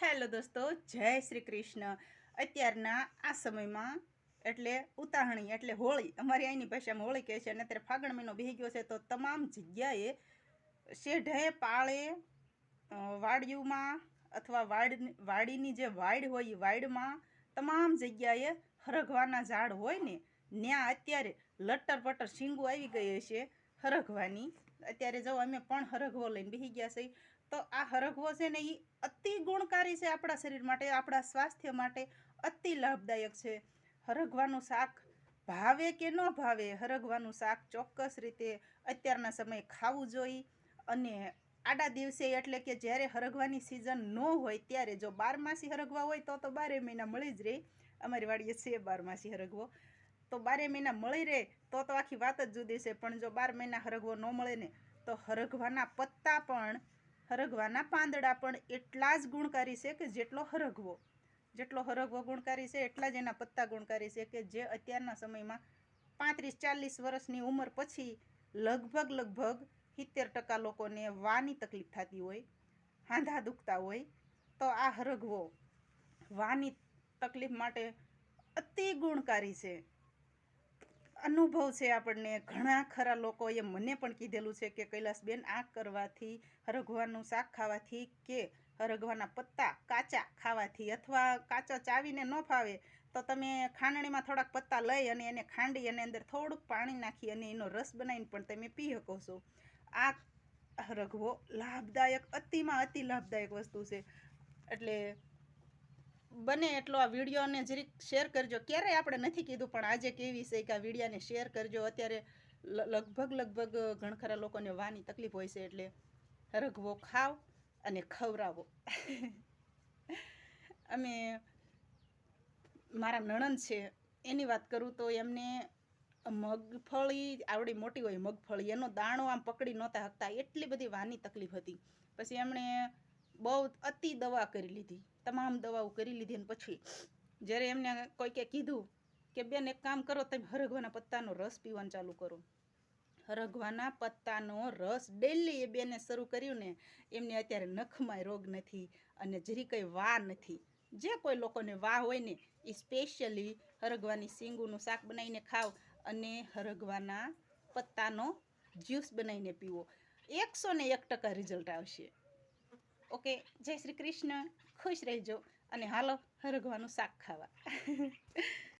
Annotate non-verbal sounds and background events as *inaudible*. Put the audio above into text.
Hello દોસ્તો, જય શ્રી કૃષ્ણ. અત્યારના આ સમયમાં, એટલે ઉતાહણી, એટલે હોળી, અમારી અહીંની ભાષામાં હોળી કહે છે, અને અત્યારે ફાગણ મહિનો ગયો છે, તો તમામ જગ્યાએ શેઢે પાળે વાડિયુંમાં અથવા વાડ, વાડીની જે વાડ હોય, એ વાડમાં તમામ જગ્યાએ હરગવાના ઝાડ હોય ને ત્યાં અત્યારે લટર પટર શીંગું આવી ગઈ છે. હરગવાની. અત્યારે જો અમે પણ હરગવો લઈને બેસી ગયા છીએ, તો આ હરગવો છે ને એ અતિ ગુણકારી છે આપણા શરીર માટે, આપણા સ્વાસ્થ્ય માટે અતિ લાભદાયક છે. હરગવાનું શાક ભાવે કે ન ભાવે, હરગવાનું શાક ચોક્કસ રીતે અત્યારના સમયે ખાવું જોઈએ. અને આડા દિવસે એટલે કે જ્યારે હરગવાની સિઝન ન હોય, ત્યારે જો બારમાસી હરગવા હોય તો તો બારે મહિના મળી જ રહે. અમારી વાડીએ છે બારમાસી હરગવો. તો બારે મહિના મળી રહે, તો તો આખી વાત જ જુદી છે. પણ જો બાર મહિના હરગવો ન મળે ને, તો હરગવાના પત્તા પણ, હરગવાના પાંદડા પણ એટલા જ ગુણકારી છે કે જેટલો હરગવો. જેટલો હરગવો ગુણકારી છે, એટલા જ એના પત્તા ગુણકારી છે કે જે અત્યારના સમયમાં પાંત્રીસ ચાલીસ વર્ષની ઉંમર પછી લગભગ લગભગ સિત્તેર ટકા લોકોને વાની તકલીફ થતી હોય, હાંધા દુખતા હોય, તો આ હરગવો વાની તકલીફ માટે અતિ ગુણકારી છે. અનુભવ છે આપણને. ઘણા ખરા લોકોએ મને પણ કીધેલું છે કે, કૈલાસબેન, આ કરવાથી હરગવાનું શાક ખાવાથી કે હરગવાના પત્તા કાચા ખાવાથી અથવા કાચા ચાવીને ન ફાવે, તો તમે ખાંડણીમાં થોડાક પત્તા લઈ અને એને ખાંડી અને અંદર થોડુંક પાણી નાખી અને એનો રસ બનાવીને પણ તમે પી શકો છો. આ રઘવો લાભદાયક, અતિમાં અતિ લાભદાયક વસ્તુ છે. એટલે બને એટલો આ વિડીયોને જરીક શેર કરજો. ક્યારેય આપણે નથી કીધું, પણ આજે કેવી છે કે આ વિડીયાને શેર કરજો. અત્યારે લગભગ લગભગ ઘણખરા લોકોને વાની તકલીફ હોય છે એટલે રગવો ખાવ અને ખવરાવો *laughs* અમે, મારા નણંદ છે, એની વાત કરું તો એમને મગફળી, આવડી મોટી હોય મગફળી, એનો દાણો આમ પકડી નહોતા હકતા, એટલી બધી વાની તકલીફ હતી. પછી એમણે બહુ અતિ દવા કરી લીધી, તમામ દવાઓ કરી લીધી અને પછી જ્યારે એમને કોઈકે કીધું કે બેન એક કામ કરો, તમે હરગવાના પત્તાનો રસ પીવાનું ચાલુ કરો. હરગવાના પત્તાનો રસ ડેલી એ બેને શરૂ કર્યું ને, એમને અત્યારે નખમાં રોગ નથી અને જરી કંઈ વા નથી. જે કોઈ લોકોને વાહ હોય ને, એ સ્પેશિયલી હરગવાની સિંગુનું શાક બનાવીને ખાવ અને હરગવાના પત્તાનો જ્યુસ બનાવીને પીવો. એકસો ને એક ટકા રિઝલ્ટ આવશે. ઓકે જય શ્રી કૃષ્ણ. ખુશ રહેજો. અને હાલો હરગવાનું શાક ખાવા.